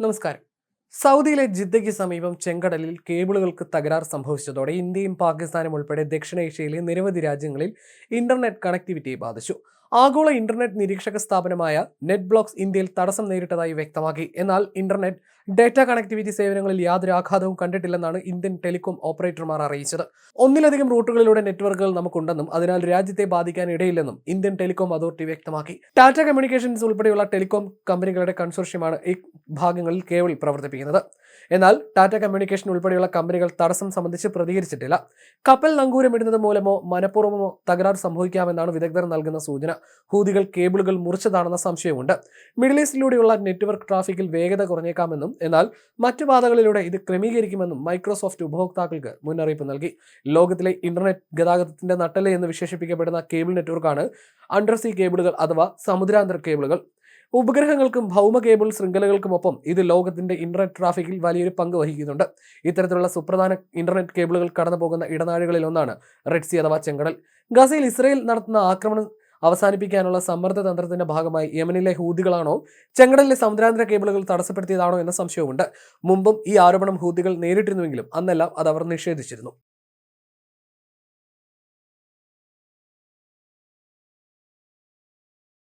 നമസ്കാരം. സൗദിയിലെ ജിദ്ദയ്ക്ക് സമീപം ചെങ്കടലിൽ കേബിളുകൾക്ക് തകരാർ സംഭവിച്ചതോടെ ഇന്ത്യയും പാകിസ്ഥാനും ഉൾപ്പെടെ ദക്ഷിണേഷ്യയിലെ നിരവധി രാജ്യങ്ങളിൽ ഇന്റർനെറ്റ് കണക്ടിവിറ്റിയെ ബാധിച്ചു. ആഗോള ഇന്റർനെറ്റ് നിരീക്ഷക സ്ഥാപനമായ നെറ്റ് ബ്ലോക്സ് ഇന്ത്യയിൽ തടസ്സം നേരിട്ടതായി വ്യക്തമാക്കി. എന്നാൽ ഇന്റർനെറ്റ് ഡാറ്റ കണക്ടിവിറ്റി സേവനങ്ങളിൽ യാതൊരു ആഘാതവും കണ്ടിട്ടില്ലെന്നാണ് ഇന്ത്യൻ ടെലികോം ഓപ്പറേറ്റർമാർ അറിയിച്ചത്. ഒന്നിലധികം റൂട്ടുകളിലൂടെ നെറ്റ്വർക്കുകൾ നമുക്കുണ്ടെന്നും അതിനാൽ രാജ്യത്തെ ബാധിക്കാൻ ഇടയില്ലെന്നും ഇന്ത്യൻ ടെലികോം അതോറിറ്റി വ്യക്തമാക്കി. ടാറ്റ കമ്മ്യൂണിക്കേഷൻസ് ഉൾപ്പെടെയുള്ള ടെലികോം കമ്പനികളുടെ കൺസോർഷ്യമാണ് ഈ ഭാഗങ്ങളിൽ കേവൽ പ്രവർത്തിപ്പിക്കുന്നത്. എന്നാൽ ടാറ്റ കമ്മ്യൂണിക്കേഷൻ ഉൾപ്പെടെയുള്ള കമ്പനികൾ തടസ്സം സംബന്ധിച്ച് പ്രതികരിച്ചിട്ടില്ല. കപ്പൽ നങ്കൂരമിടുന്നത് മൂലമോ മനഃപൂർവമോ തകരാർ സംഭവിക്കാമെന്നാണ് വിദഗ്ധർ നൽകുന്ന സൂചന. ഹൂതികൾ കേബിളുകൾ മുറിച്ചതാണെന്ന സംശയമുണ്ട് മിഡിൽ ഈസ്റ്റിലൂടെയുള്ള നെറ്റ്വർക്ക് ട്രാഫിക്കിൽ വേഗത കുറഞ്ഞേക്കാമെന്നും എന്നാൽ മറ്റു പാതകളിലൂടെ ഇത് ക്രമീകരിക്കുമെന്നും മൈക്രോസോഫ്റ്റ് ഉപഭോക്താക്കൾക്ക് മുന്നറിയിപ്പ് നൽകി. ലോകത്തിലെ ഇന്റർനെറ്റ് ഗതാഗതത്തിന്റെ നട്ടൽ എന്ന് വിശേഷിപ്പിക്കപ്പെടുന്ന കേബിൾ നെറ്റ്വർക്കാണ് അണ്ടർസീ കേബിളുകൾ അഥവാ സമുദ്രാന്തര കേബിളുകൾ. ഉപഗ്രഹങ്ങൾക്കും ഭൗമ കേബിൾ ശൃംഖലകൾക്കുമൊപ്പം ഇത് ലോകത്തിന്റെ ഇന്റർനെറ്റ് ട്രാഫിക്കിൽ വലിയൊരു പങ്ക് വഹിക്കുന്നുണ്ട്. ഇത്തരത്തിലുള്ള സുപ്രധാന ഇന്റർനെറ്റ് കേബിളുകൾ കടന്നു പോകുന്ന ഇടനാഴികളിൽ ഒന്നാണ് റെഡ് സി അഥവാ ചെങ്കടൽ. ഗസയിൽ ഇസ്രയേൽ നടത്തുന്ന ആക്രമണം അവസാനിപ്പിക്കാനുള്ള സമ്മർദ്ദ തന്ത്രത്തിന്റെ ഭാഗമായി യമനിലെ ഹൂതികളാണോ ചെങ്കടലിലെ സമുദ്രാന്തര കേബിളുകൾ തടസ്സപ്പെടുത്തിയതാണോ എന്ന സംശയവുമുണ്ട്. മുമ്പും ഈ ആരോപണം ഹൂതികൾ നേരിട്ടിരുന്നുവെങ്കിലും അന്നെല്ലാം അത് അവർ നിഷേധിച്ചിരുന്നു.